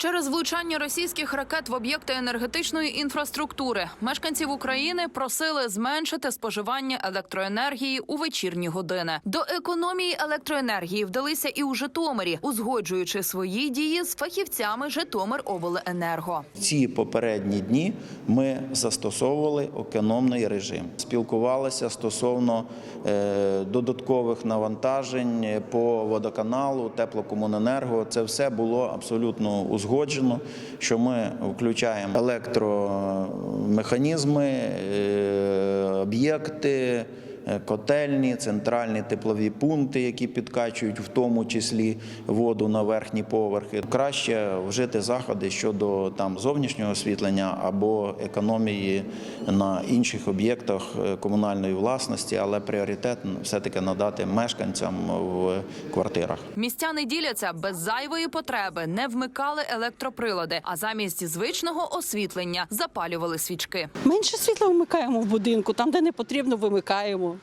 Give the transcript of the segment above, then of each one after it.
Через влучання російських ракет в об'єкти енергетичної інфраструктури мешканців України просили зменшити споживання електроенергії у вечірні години. До економії електроенергії вдалися і у Житомирі, узгоджуючи свої дії з фахівцями Житомиробленерго. Ці попередні дні ми застосовували економний режим, спілкувалися стосовно е, додаткових навантажень по водоканалу, теплокомуненерго. Це все було абсолютно узгоджено, що ми включаємо електромеханізми, е, об'єкти. Е, Котельні, центральні теплові пункти, які підкачують в тому числі воду на верхні поверхи. Краще вжити заходи щодо там зовнішнього освітлення або економії на інших об'єктах е, комунальної власності, але пріоритет все-таки надати мешканцям в квартирах. Містяни діляться без зайвої потреби, не вмикали електроприлади, а замість звичного освітлення запалювали свічки. Менше світла вмикаємо в будинку, там, де не потрібно, вимикаємо.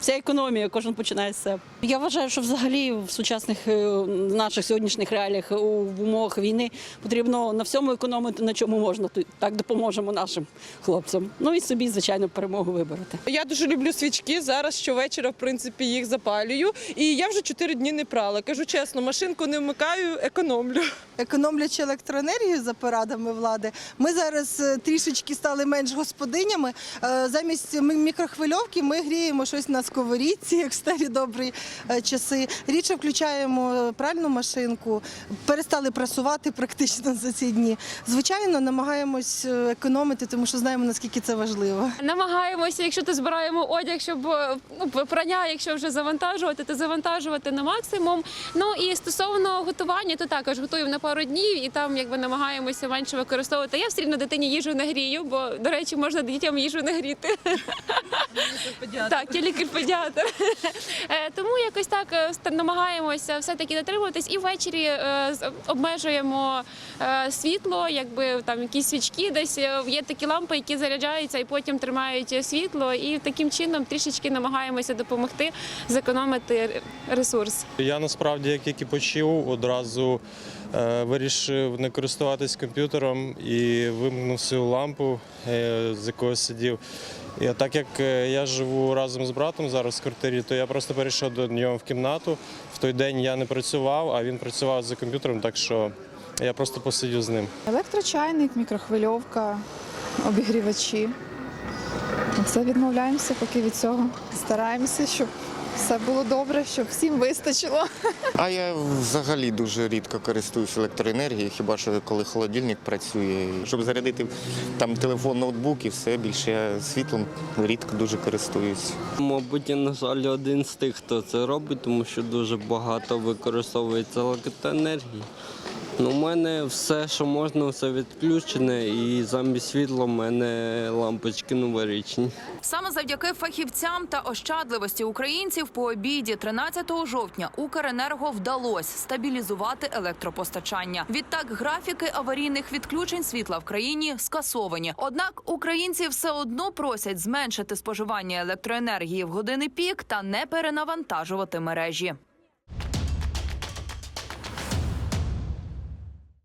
Вся економія, кожен починає з себе. Я вважаю, що взагалі в сучасних е, наших сьогоднішніх реаліях у в умовах війни потрібно на всьому економити, на чому можна. Так допоможемо нашим хлопцям. Ну і собі, звичайно, перемогу вибороти. Я дуже люблю свічки. Зараз щовечора, в принципі, їх запалюю. І я вже чотири дні не прала. Кажу чесно, машинку не вмикаю, економлю. економлячи електроенергію за порадами влади, ми зараз е, трішечки стали менш господинями. Е, Замість мікрохвильовки ми гріємо щось на сковорідці, як в старі добрі е, часи. Рідше включаємо пральну машинку, перестали прасувати практично за ці дні. Звичайно, намагаємось е, економити, тому що знаємо наскільки це важливо. Намагаємося, якщо ти збираємо одяг, щоб е, ну, прання, якщо вже завантажувати, то завантажувати на максимум. Ну і стосовно готування, то також готуємо на пару днів і там якби намагаємося менше використовувати. Я все рівно дитині їжу не грію, бо до речі, можна дітям їжу не гріти. Так, я лікар-педіатр. Е, Тому якось так е, намагаємося все-таки дотримуватись і ввечері е, обмежуємо е, світло, якби там якісь свічки, десь є такі лампи, які заряджаються і потім тримають світло. І таким чином трішечки намагаємося допомогти зекономити ресурс. Я насправді, як тільки почув, одразу вирішив не користуватись комп'ютером і вимкнув свою лампу, з якою сидів. Так як я живу разом з братом зараз в квартирі, то я просто перейшов до нього в кімнату. В той день я не працював, а він працював за комп'ютером, так що я просто посидів з ним. Електрочайник, мікрохвильовка, обігрівачі. Все відмовляємося поки від цього. Стараємося, щоб все було добре, щоб всім вистачило. А я взагалі дуже рідко користуюсь електроенергією, хіба що коли холодильник працює. Щоб зарядити там телефон, ноутбук і все більше я світлом рідко дуже користуюсь. Мабуть, я, на жаль, один з тих, хто це робить, тому що дуже багато використовується електроенергії. Ну, у мене все, що можна, все відключене, і замість світла в мене лампочки новорічні. Саме завдяки фахівцям та ощадливості українців по обіді 13 жовтня Укренерго вдалося стабілізувати електропостачання. Відтак графіки аварійних відключень світла в країні скасовані. Однак українці все одно просять зменшити споживання електроенергії в години пік та не перенавантажувати мережі.